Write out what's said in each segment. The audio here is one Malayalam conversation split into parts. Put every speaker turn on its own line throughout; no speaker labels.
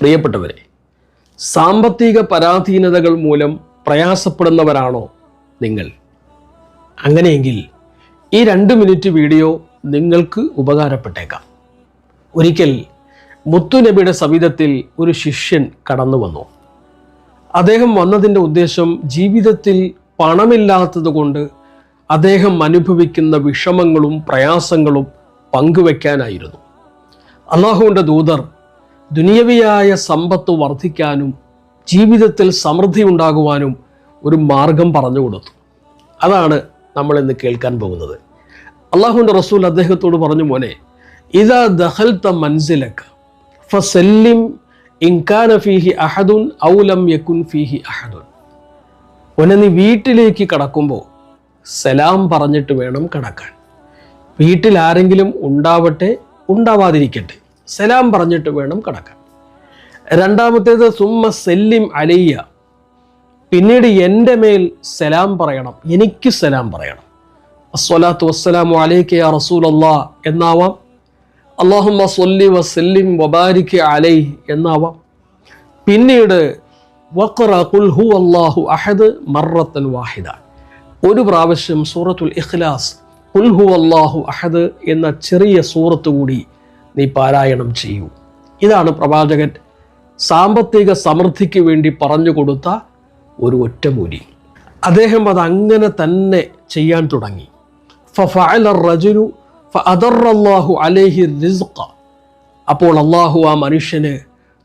പ്രിയപ്പെട്ടവരെ സാമ്പത്തിക പരാധീനതകൾ മൂലം പ്രയാസപ്പെടുന്നവരാണോ നിങ്ങൾ? അങ്ങനെയെങ്കിൽ ഈ രണ്ട് മിനിറ്റ് വീഡിയോ നിങ്ങൾക്ക് ഉപകാരപ്പെട്ടേക്കാം. ഒരിക്കൽ മുത്തുനബിയുടെ സവിധത്തിൽ ഒരു ശിഷ്യൻ കടന്നു വന്നു. അദ്ദേഹം വന്നതിന്റെ ഉദ്ദേശം ജീവിതത്തിൽ പണമില്ലാത്തത് കൊണ്ട് അദ്ദേഹം അനുഭവിക്കുന്ന വിഷമങ്ങളും പ്രയാസങ്ങളും പങ്കുവെക്കാനായിരുന്നു. അള്ളാഹുവിന്റെ ദൂതർ ദുനിയവിയായ സമ്പത്ത് വർദ്ധിക്കാനും ജീവിതത്തിൽ സമൃദ്ധി ഉണ്ടാകുവാനും ഒരു മാർഗം പറഞ്ഞു കൊടുത്തു. അതാണ് നമ്മൾ ഇന്ന് കേൾക്കാൻ പോകുന്നത്. അള്ളാഹുവിന്റെ റസൂൽ അദ്ദേഹത്തോട് പറഞ്ഞു മോനെ ഇതാ ദഹൽത്ത മൻസിലക്ക് ഫസല്ലിം ഇൻകാന ഫീഹി അഹദുൻ ഔലം യക്കുൻ ഫീഹി അഹദുൻ. ഒന്നെ നീ വീട്ടിലേക്ക് കടക്കുമ്പോൾ സലാം പറഞ്ഞിട്ട് വേണം കടക്കാൻ. വീട്ടിൽ ആരെങ്കിലും ഉണ്ടാവട്ടെ ഉണ്ടാവാതിരിക്കട്ടെ. സലാം പറഞ്ഞിട്ട് വേണം കടക്കാൻ. രണ്ടാമത്തേത് സുമ്മ സെല്ലിം അലയ്യ. പിന്നീട് എന്റെ മേൽ സലാം പറയണം. എനിക്ക് സലാം പറയണം. അസ്വലാത്തു വസ്സലാമു അലൈക്ക് യാ റസൂൽ അള്ളാ എന്നാവാം. അള്ളാഹുമ്മ സൊല്ലി വസല്ലിം വബാരിക്ക് അലൈ എന്നാവാം. പിന്നീട് വഖറ ഖുൽ ഹു അല്ലാഹു അഹദ് മറത്തൻ വാഹിദ. ഒരു പ്രാവശ്യം സൂറത്തുൽ ഇഖ്ലാസ് ഖുൽ ഹു അല്ലാഹു അഹദ് എന്ന ചെറിയ സൂറത്ത് കൂടി നീ പാരായണം ചെയ്യൂ. ഇതാണ് പ്രവാചകൻ സാമ്പത്തിക സമൃദ്ധിക്ക് വേണ്ടി പറഞ്ഞു കൊടുത്ത ഒരു ഒറ്റമൂലി. അദ്ദേഹം അത് അങ്ങനെ തന്നെ ചെയ്യാൻ തുടങ്ങി. റിസ്ഖ. അപ്പോൾ അള്ളാഹു ആ മനുഷ്യന്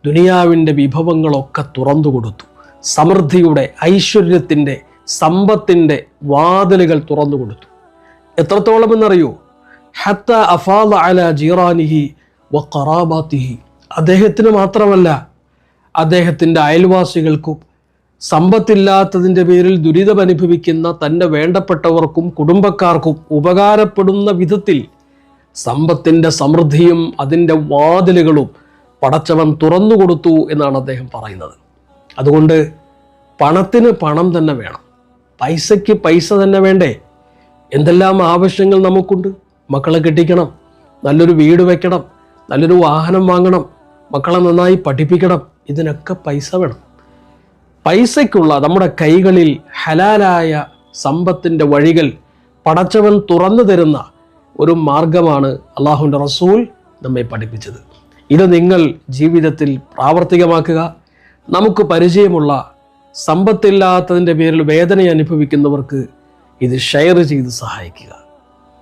ദുനിയാവിന്റെ വിഭവങ്ങളൊക്കെ തുറന്നു കൊടുത്തു. സമൃദ്ധിയുടെ ഐശ്വര്യത്തിന്റെ സമ്പത്തിന്റെ വാതിലുകൾ തുറന്നു കൊടുത്തു. എത്രത്തോളം എന്നറിയോ ഹത്ത അഫാദ അല ജീറാനിഹി വ അദ്ദേഹത്തിന് മാത്രമല്ല അദ്ദേഹത്തിന്റെ അയൽവാസികൾക്കും സമ്പത്തില്ലാത്തതിന്റെ പേരിൽ ദുരിതമനുഭവിക്കുന്ന തന്റെ വേണ്ടപ്പെട്ടവർക്കും കുടുംബക്കാർക്കും ഉപകാരപ്പെടുന്ന വിധത്തിൽ സമ്പത്തിന്റെ സമൃദ്ധിയും അതിന്റെ വാതിലുകളും പടച്ചവൻ തുറന്നു കൊടുത്തു എന്നാണ് അദ്ദേഹം പറയുന്നത്. അതുകൊണ്ട് പണത്തിന് പണം തന്നെ വേണം. പൈസയ്ക്ക് പൈസ തന്നെ വേണ്ടേ? എന്തെല്ലാം ആവശ്യങ്ങൾ നമുക്കുണ്ട്? മക്കളെ കെട്ടിക്കണം നല്ലൊരു വീട് വെക്കണം നല്ലൊരു വാഹനം വാങ്ങണം മക്കളെ നന്നായി പഠിപ്പിക്കണം ഇതിനൊക്കെ പൈസ വേണം. പൈസയ്ക്കുള്ള നമ്മുടെ കൈകളിൽ ഹലാലായ സമ്പത്തിന്റെ വഴികൾ പടച്ചവൻ തുറന്നു തരുന്ന ഒരു മാർഗമാണ് അള്ളാഹുവിന്റെ റസൂൽ നമ്മെ പഠിപ്പിച്ചത്. ഇത് നിങ്ങൾ ജീവിതത്തിൽ പ്രാവർത്തികമാക്കുക. നമുക്ക് പരിചയമുള്ള സമ്പത്തില്ലാത്തതിന്റെ പേരിൽ വേദന അനുഭവിക്കുന്നവർക്ക് ഇത് ഷെയർ ചെയ്ത് സഹായിക്കുക.